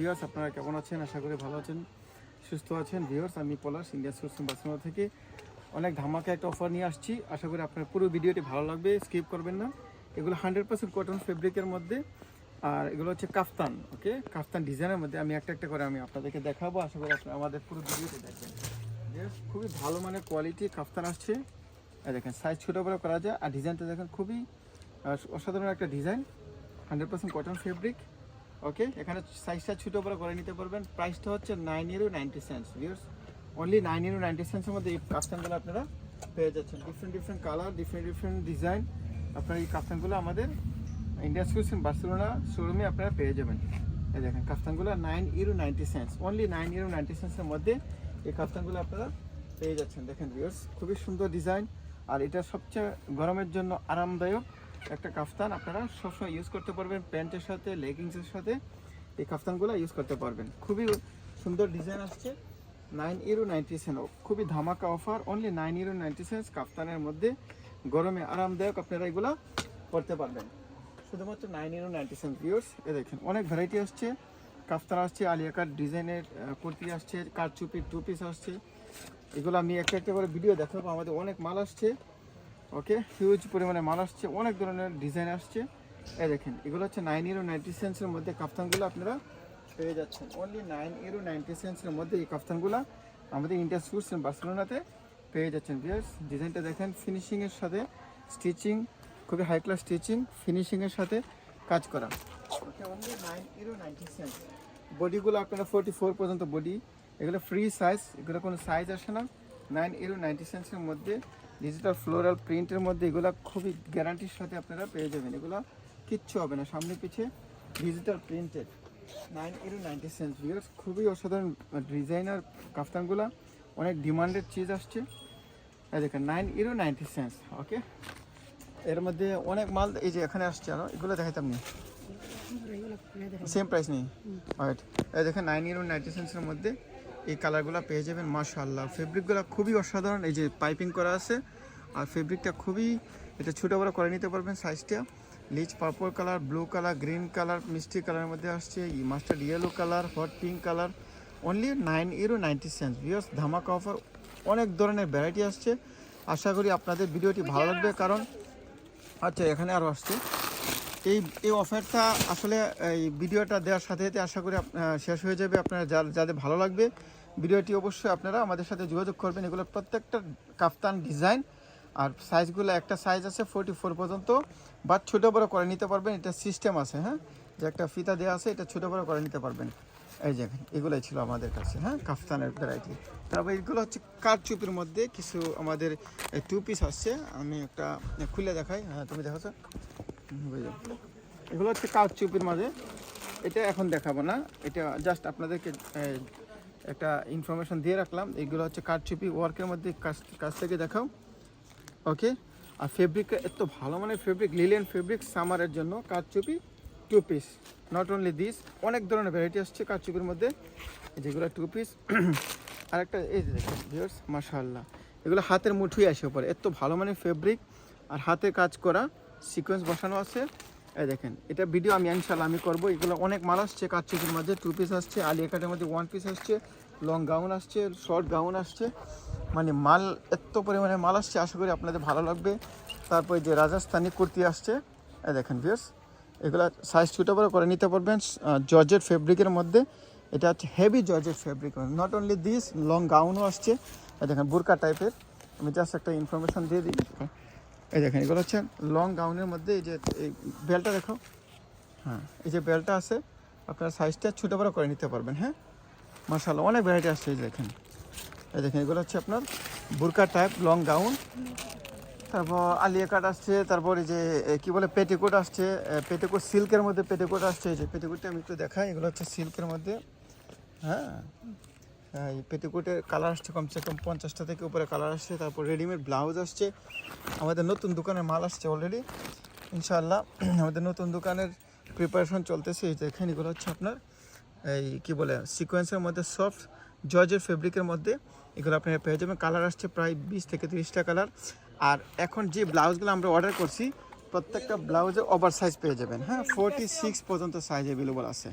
Viewers আপনারা কেমন আছেন? আশা করি ভালো আছেন, সুস্থ আছেন। ভিউয়ার্স আমি পলাশ ইন্ডিয়া সুরসিং বাসনা থেকে অনেক ধামাকা একটা অফার নিয়ে আসছি। আশা করি আপনার পুরো ভিডিওটি ভালো লাগবে স্কিপ করবেন না। এগুলো হান্ড্রেড পার্সেন্ট কটন ফেব্রিকের মধ্যে। আর এগুলো হচ্ছে কাফতান ওকে কাফতান ডিজাইনের মধ্যে আমি একটা একটা করে আমি আপনাদেরকে দেখাবো। আশা করি আপনারা আমাদের পুরো ভিডিওটি দেখবেন। খুবই ভালো মানের কোয়ালিটি কাফতান আসছে। এই দেখেন সাইজ ছোটো বড়ো করা যায়। আর ডিজাইনটা দেখেন, খুবই অসাধারণ একটা design hundred percent cotton fabric okay এখানে সাইজটা ছোটো বড়ো করে নিতে পারবেন। প্রাইসটা হচ্ছে nine euro ninety cents viewers only nine euro ninety সেন্টসের মধ্যে এই কাফতানগুলো আপনারা পেয়ে যাচ্ছেন। Different different colour different different design আপনারা এই কাফতানগুলো আমাদের ইন্ডিয়া স্কুলস বার্সেলোনা শোরুমে আপনারা পেয়ে যাবেন। এই দেখেন কাফতানগুলো nine euro ninety cents only nine euro ninety সেন্টসের মধ্যে এই কাফতানগুলো আপনারা পেয়ে যাচ্ছেন। দেখেন ভিউর্স খুবই সুন্দর ডিজাইন আর এটা সবচেয়ে গরমের জন্য আরামদায়ক। একটা কাফতান আপনারা সবসময় ইউজ করতে পারবেন প্যান্টের সাথে লেগিংসের সাথে, এই কাফতানগুলো ইউজ করতে পারবেন। খুবই সুন্দর ডিজাইন আসছে। নাইন ইউরো নাইনটি সেন্ট খুবই ধামাকা offer only nine euro ninety cents কাফতানের মধ্যে। গরমে আরামদায়ক আপনারা এগুলো করতে পারবেন। শুধুমাত্র nine euro ninety cent viewers এ দেখেন, অনেক ভ্যারাইটি আসছে। কাফতান আসছে আলিয়া কাট ডিজাইনের কুর্তি আসছে, কারচুপির টু পিস আসছে। এগুলো আমি একটা একটা করে ভিডিও দেখাবো, আমাদের অনেক মাল আসছে। ওকে? হিউজ পরিমাণে মাল আসছে, অনেক ধরনের ডিজাইন আসছে। এই দেখেন, এগুলো হচ্ছে নাইন ইরো নাইনটি সেন্সের মধ্যে কাফতানগুলো আপনারা পেয়ে যাচ্ছেন। অনলি নাইন ইউরো নাইনটি সেন্সের মধ্যে এই কাফতানগুলো আমাদের ইন্ডিয়া সুটস বার্সেলোনাতে পেয়ে যাচ্ছেন বিয়ার্স ডিজাইনটা দেখেন ফিনিশিংয়ের সাথে স্টিচিং খুবই হাই ক্লাস স্টিচিং ফিনিশিংয়ের সাথে কাজ করা। Okay only nine euro ninety cents বডিগুলো আপনারা ফোর্টি ফোর পর্যন্ত বডি এগুলো ফ্রি সাইজ এগুলো কোনো সাইজ আসে না। নাইন ইউরো নাইনটি সেন্সের মধ্যে ডিজিটাল ফ্লোরাল প্রিন্টের মধ্যে এগুলো খুবই গ্যারান্টির সাথে আপনারা পেয়ে যাবেন। এগুলো কিচ্ছু হবে না। সামনে পিছে digital printed nine euro ninety cents viewers খুবই অসাধারণ ডিজাইনার কাফতানগুলো অনেক ডিমান্ডেড চিজ আসছে। দেখেন nine euro ninety cents okay এর মধ্যে অনেক মাল এই যে এখানে আসছে আরও এগুলো দেখাইতাম নি? সেম প্রাইস নেই। রাইট এই দেখেন নাইন ইউরো নাইনটি সেন্সের মধ্যে এই কালারগুলো পেয়ে যাবেন, মাশাআল্লাহ। ফেব্রিকগুলো খুবই অসাধারণ, এই যে পাইপিং করা আছে। আর ফেব্রিকটা খুবই, এটা ছোটো বড়ো করে নিতে পারবেন সাইজটা। লিচ purple colour, blue colour, green colour, মিষ্টি কালারের মধ্যে আসছে। Mustard yellow colour, hot pink colour only nine euro ninety cents viewers ধামাকা অফার অনেক ধরনের ভ্যারাইটি আসছে। আশা করি আপনাদের ভিডিওটি ভালো লাগবে, কারণ আচ্ছা এখানে আরও আসছে। এই এই অফারটা আসলে এই ভিডিওটা দেওয়ার সাথে সাথে আশা করি শেষ হয়ে যাবে। আপনারা যার যাদের ভালো লাগবে ভিডিওটি অবশ্যই আপনারা আমাদের সাথে যোগাযোগ করবেন। এগুলো প্রত্যেকটা কাফতান ডিজাইন আর সাইজগুলো একটা সাইজ আছে ফোর্টি ফোর পর্যন্ত বা ছোটো বড়ো করে নিতে পারবেন। এটা সিস্টেম আছে হ্যাঁ? যে একটা ফিতা দেওয়া আছে এটা ছোটো বড়ো করে নিতে পারবেন। এই যে এগুলোই ছিল আমাদের কাছে হ্যাঁ? কাফতানের ভ্যারাইটি তারপর এগুলো হচ্ছে কারচুপির মধ্যে কিছু আমাদের টু পিস আসছে আমি একটা খুলে দেখাই। হ্যাঁ তুমি দেখো স্যার হুম, বুঝলাম। এগুলো হচ্ছে চুপির মাঝে। এটা এখন দেখাবো না। এটা জাস্ট আপনাদেরকে একটা ইনফরমেশন দিয়ে রাখলাম। এগুলো হচ্ছে কাঠ চুপি ওয়ার্কের মধ্যে কাজ কাছ থেকে দেখাও। ওকে আর ফেব্রিক এত ভালো মানে ফেব্রিক লিলেন ফেব্রিক সামারের জন্য কাঠ চুপি two piece not only this অনেক ধরনের ভ্যারাইটি আসছে কাঠ চুপির মধ্যে। যেগুলো টু পিস আর একটা এই ভিউয়ার্স মাশাআল্লাহ। এগুলো হাতের মুঠুই আসে পরে এত ভালো মানে ফেব্রিক আর হাতে কাজ করা সিকোয়েন্স বসানো আছে। এই দেখেন, এটা ভিডিও আমি ইনশাল্লাহ আমি করব। এগুলো অনেক মাল আসছে কাঠচুপির মধ্যে টু পিস আসছে আলিয়া কাটের মধ্যে ওয়ান পিস আসছে লং গাউন আসছে শর্ট গাউন আসছে। মানে মাল, এত পরিমাণে মাল আসছে, আশা করি আপনাদের ভালো লাগবে। তারপরে যে রাজস্থানি কুর্তি আসছে, এই দেখেন ভিউয়ার্স এগুলো সাইজ ছোটো বড়ো করে নিতে পারবেন জর্জেট ফেব্রিকের মধ্যে। এটা হচ্ছে heavy georgette fabric not only this long গাউনও আসছে। দেখেন বুরকা টাইপের আমি জাস্ট একটা ইনফরমেশন দিয়ে দিই। এই দেখেন, এগুলো হচ্ছে লং গাউনের মধ্যে এই যে, এই বেলটা দেখো। হ্যাঁ এই যে বেলটা আছে, আপনার সাইজটা ছোটো বড়ো করে নিতে পারবেন হ্যাঁ? মার্শাল্লাহ অনেক ভ্যারাইটি আসছে এই দেখেন। এই দেখেন, এগুলো হচ্ছে আপনার বুরকা টাইপ লং গাউন তারপর আলিয়া কাট আসছে, তারপর এই যে কী বলে পেটিকোট আসছে পেটিকোট সিল্কের মধ্যে পেটিকোট আসছে, এই যে পেটিকোটটা আমি একটু দেখাই, এগুলো হচ্ছে সিল্কের মধ্যে হ্যাঁ? পেটিকোটের কালার আসছে কমসে কম পঞ্চাশটা থেকে উপরে কালার আসছে। তারপর রেডিমেড ব্লাউজ আসছে। আমাদের নতুন দোকানের মাল আসছে অলরেডি ইনশাআল্লাহ আমাদের নতুন দোকানের প্রিপারেশন চলতেছে। এই দেখেন, এগুলো হচ্ছে আপনার এই কী বলে সিকোয়েন্সের মধ্যে সফট জর্জের ফেব্রিকের মধ্যে এগুলো আপনারা পেয়ে যাবেন। কালার আসছে প্রায় বিশ থেকে তিরিশটা কালার আর এখন যে ব্লাউজগুলো আমরা অর্ডার করছি, প্রত্যেকটা ব্লাউজে ওভার সাইজ পেয়ে যাবেন। হ্যাঁ ফোরটি সিক্স পর্যন্ত সাইজ অ্যাভেলেবল আছে।